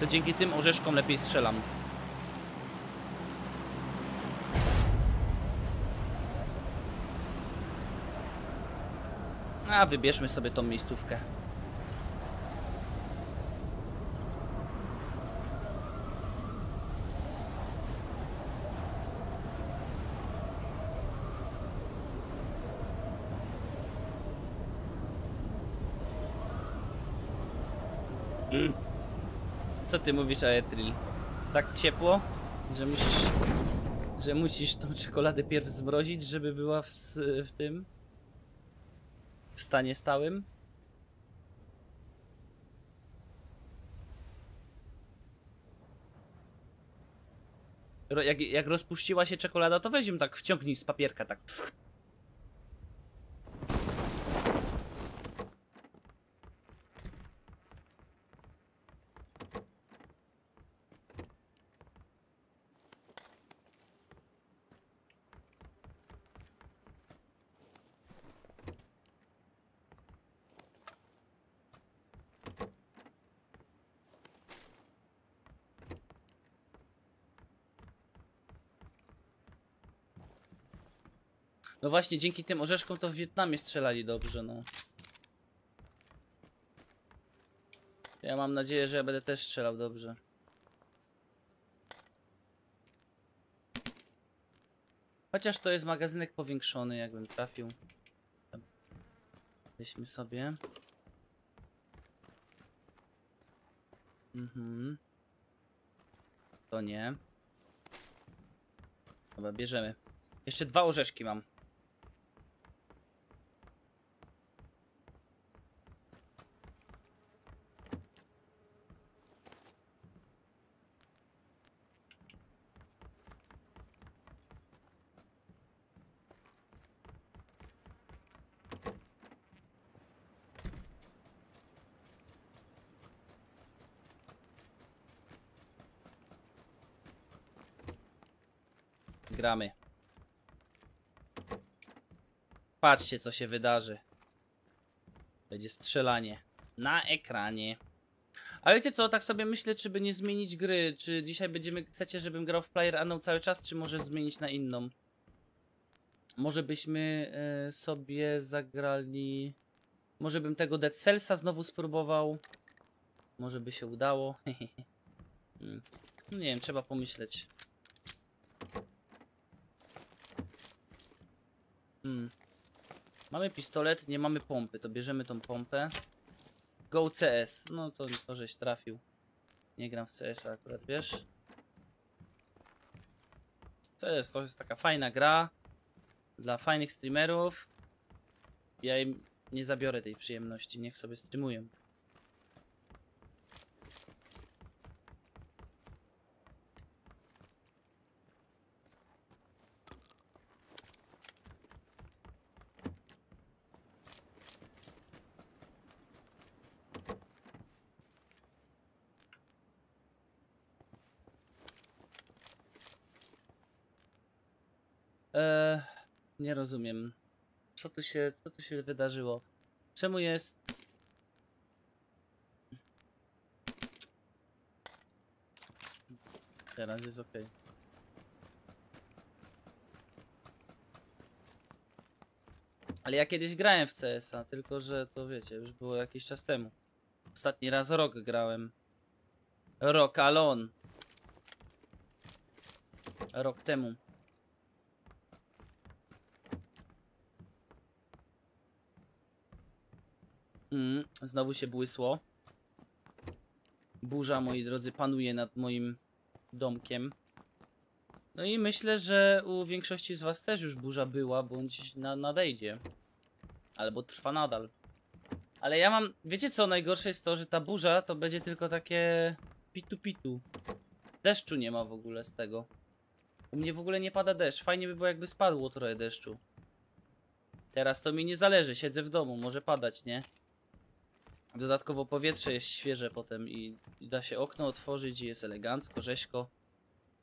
to dzięki tym orzeszkom lepiej strzelam. A, wybierzmy sobie tą miejscówkę. Co ty mówisz, Aetril? Tak ciepło, że musisz, że musisz tą czekoladę pierw zmrozić, żeby była w, w tym, w stanie stałym? Jak, jak rozpuściła się czekolada, to weź tak, wciągnij z papierka, tak. No właśnie, dzięki tym orzeszkom to w Wietnamie strzelali dobrze, no. Ja mam nadzieję, że ja będę też strzelał dobrze. Chociaż to jest magazynek powiększony, jakbym trafił. Weźmy sobie. Mhm. To nie. Dobra, bierzemy. Jeszcze dwa orzeszki mam. Gramy. Patrzcie, co się wydarzy. Będzie strzelanie na ekranie. A wiecie co, tak sobie myślę, czy by nie zmienić gry. Czy dzisiaj będziemy, chcecie, żebym grał w Player Unknown cały czas, czy może zmienić na inną? Może byśmy e, sobie zagrali... Może bym tego Dead Cellsa znowu spróbował. Może by się udało. Hmm. Nie wiem, trzeba pomyśleć. Hmm. Mamy pistolet, nie mamy pompy, to bierzemy tą pompę. Go CS, no to, to żeś trafił. Nie gram w CS akurat, wiesz? CS to jest taka fajna gra dla fajnych streamerów. Ja im nie zabiorę tej przyjemności, niech sobie streamują. Eee, nie rozumiem. Co tu się, co tu się wydarzyło? Czemu jest... Teraz jest ok. Ale ja kiedyś grałem w CS-a, tylko że to wiecie, już było jakiś czas temu. Ostatni raz rok grałem. Rok Alon. Rok temu. Mm, znowu się błysło. Burza, moi drodzy, panuje nad moim domkiem. No i myślę, że u większości z was też już burza była, bądź na, nadejdzie. Albo trwa nadal. Ale ja mam... Wiecie co? Najgorsze jest to, że ta burza to będzie tylko takie... Pitu-pitu. Deszczu nie ma w ogóle z tego. U mnie w ogóle nie pada deszcz. Fajnie by było jakby spadło trochę deszczu. Teraz to mi nie zależy, siedzę w domu, może padać, nie? Dodatkowo powietrze jest świeże potem i, da się okno otworzyć i jest elegancko, rzeźko.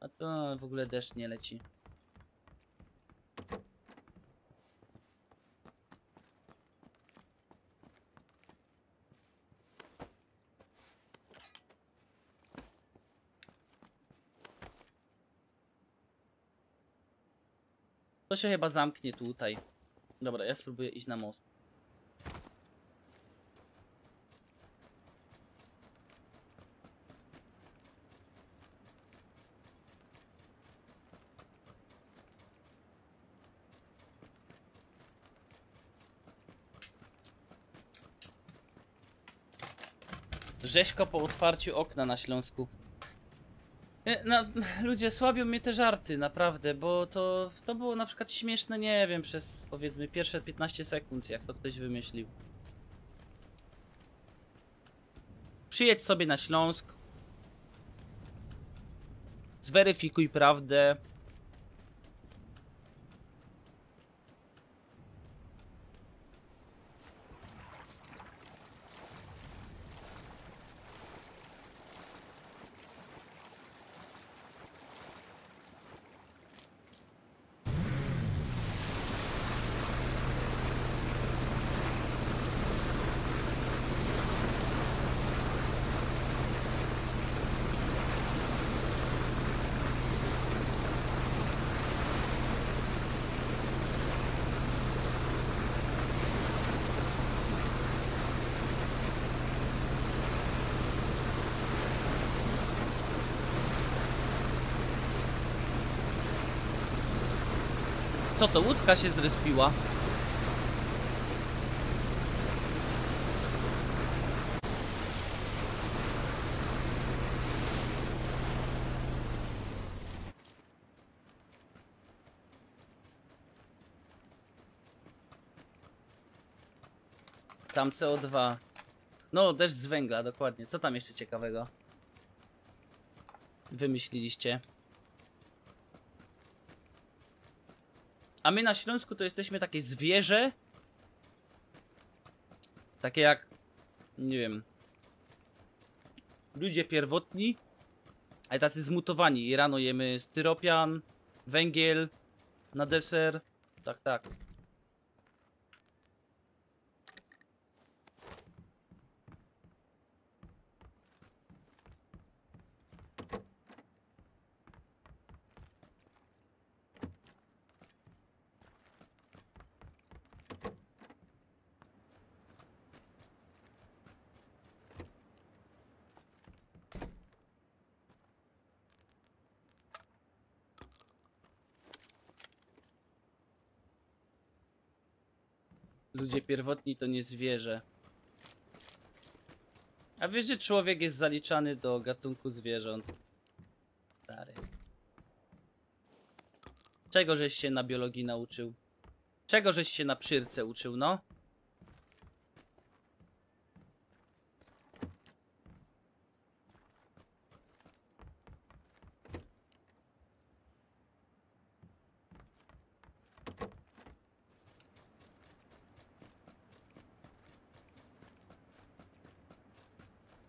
A to w ogóle deszcz nie leci. To się chyba zamknie tutaj. Dobra, ja spróbuję iść na most. Rzeźko po otwarciu okna na Śląsku. No, ludzie, słabią mnie te żarty, naprawdę, bo to, to było na przykład śmieszne, nie wiem, przez powiedzmy pierwsze 15 sekund, jak to ktoś wymyślił. Przyjedź sobie na Śląsk. Zweryfikuj prawdę. Co to, łódka się zrespiła? Tam CO2. No, deszcz z węgla, dokładnie. Co tam jeszcze ciekawego? Wymyśliliście. A my na Śląsku to jesteśmy takie zwierzę. Takie jak. Nie wiem. Ludzie pierwotni. Ale tacy zmutowani. I rano jemy styropian, węgiel na deser. Tak, tak. Ludzie pierwotni to nie zwierzę. A wiesz, że człowiek jest zaliczany do gatunku zwierząt? Stary. Czego żeś się na biologii nauczył? Czego żeś się na przyrce uczył, no?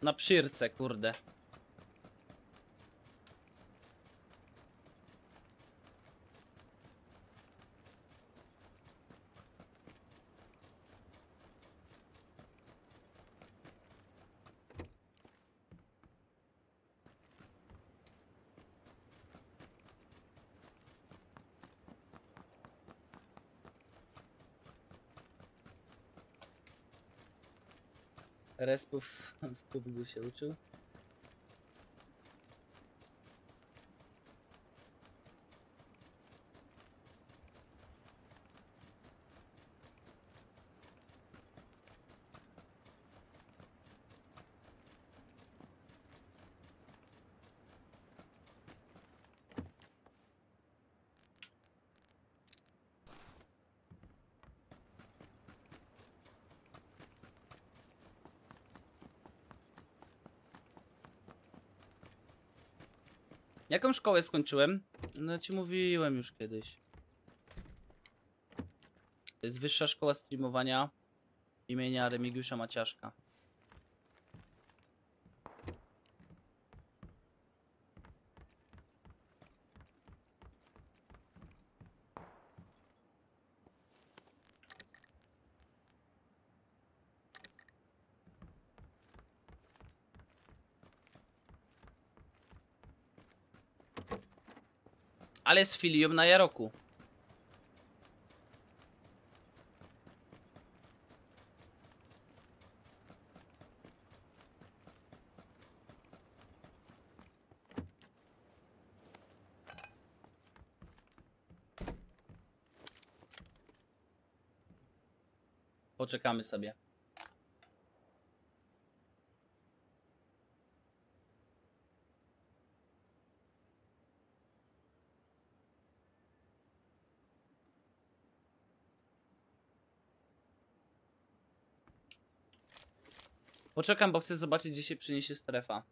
Na przyrce, kurde. Respów w Kubigu się uczył. Jaką szkołę skończyłem? No ci mówiłem już kiedyś. To jest Wyższa Szkoła Streamowania imienia Remigiusza Maciaszka. Ale z filią na Jaroku. Poczekamy sobie. Poczekam, bo chcę zobaczyć, gdzie się przyniesie strefa.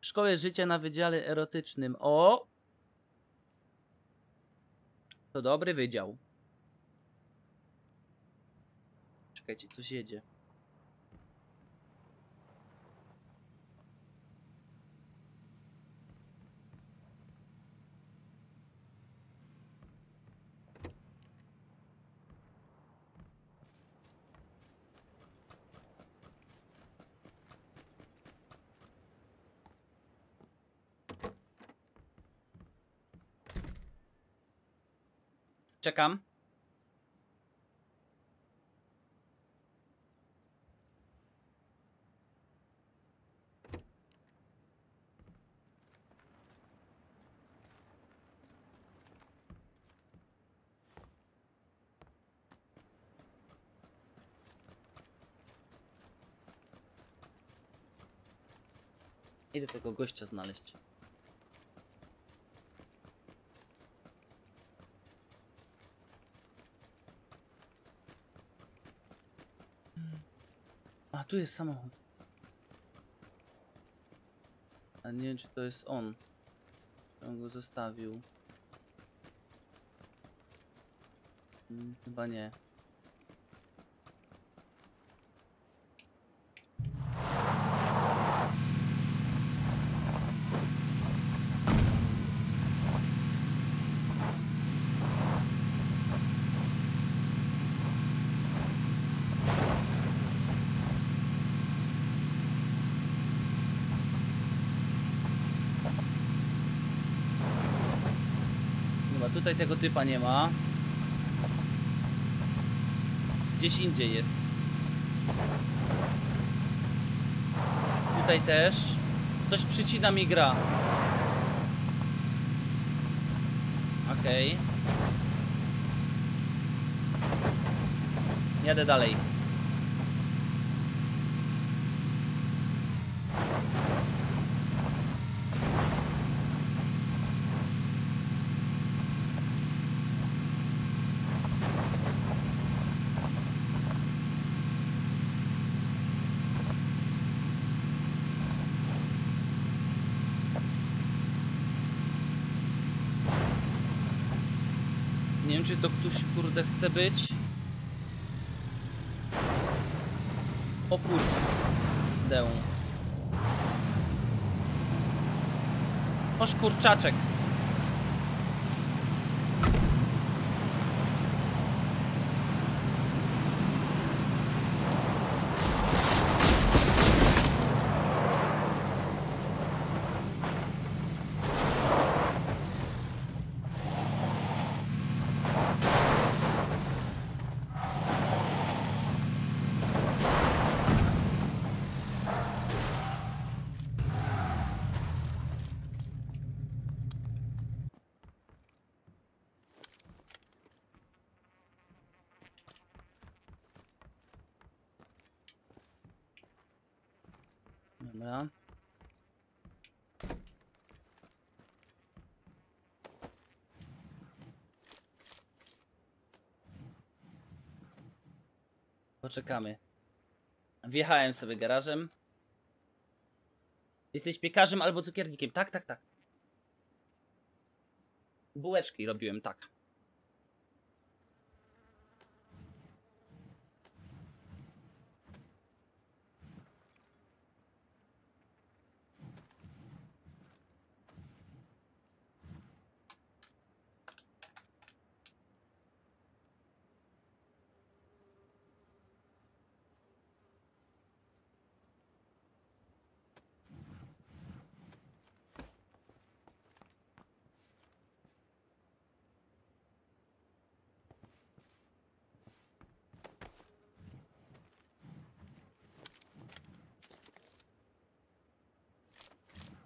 Szkołę życia na wydziale erotycznym. O! To dobry wydział. Czekajcie, coś jedzie. Czekam. Idę tego gościa znaleźć. A tu jest samochód. A nie wiem czy to jest on. On go zostawił. Mm, Chyba nie. Chyba tutaj tego typa nie ma. Gdzieś indziej jest. Tutaj też. Coś przycina mi gra. Okej. Jadę dalej. Czy to ktoś kurde chce być. O kurde. Oż kurczaczek. Dobra. Poczekamy. Wjechałem sobie garażem. Jesteś piekarzem albo cukiernikiem. Tak, tak, tak. Bułeczki robiłem, tak.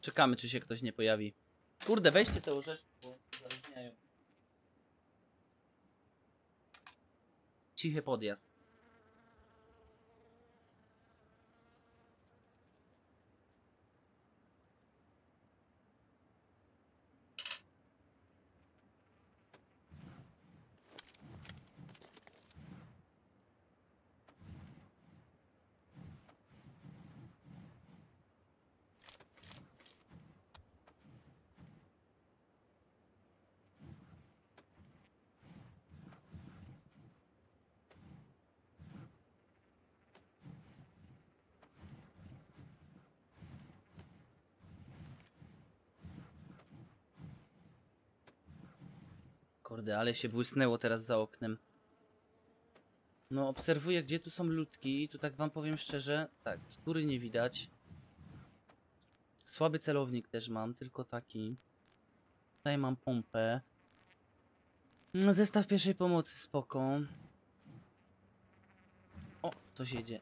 Czekamy, czy się ktoś nie pojawi. Kurde, weźcie te łóżeczki, bo zależniają. Cichy podjazd. Kurde, ale się błysnęło teraz za oknem. No, obserwuję, gdzie tu są ludki. Tu tak wam powiem szczerze. Tak, skóry nie widać. Słaby celownik też mam, tylko taki. Tutaj mam pompę. No, Zestaw pierwszej pomocy, spoko. O, coś jedzie.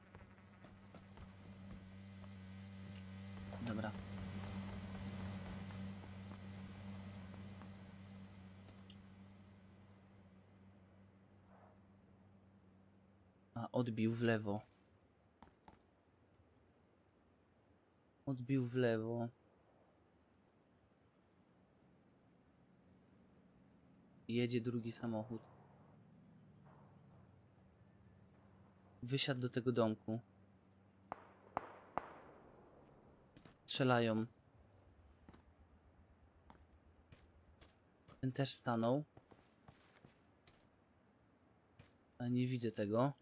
Dobra. A, odbił w lewo. Odbił w lewo. Jedzie drugi samochód. Wysiadł do tego domku. Strzelają. Ten też stanął. A nie widzę tego.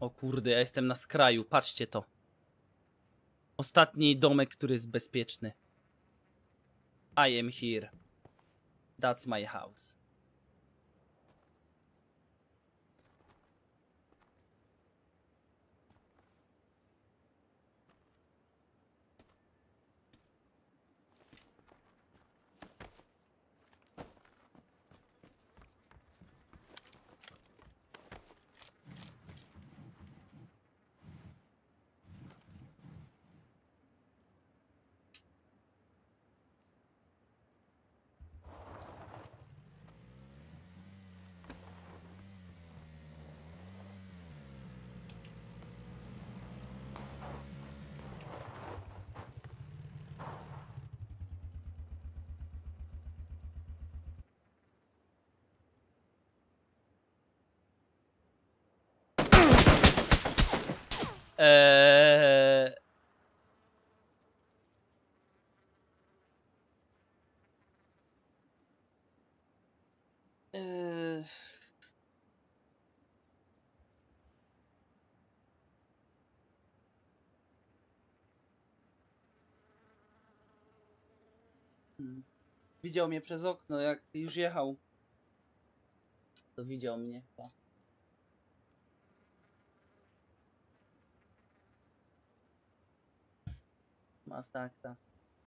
O kurde, ja jestem na skraju, patrzcie to. Ostatni domek, który jest bezpieczny. I am here. That's my house. Eee... Eee... Widział mnie przez okno, jak już jechał. To widział mnie chyba. Masakra.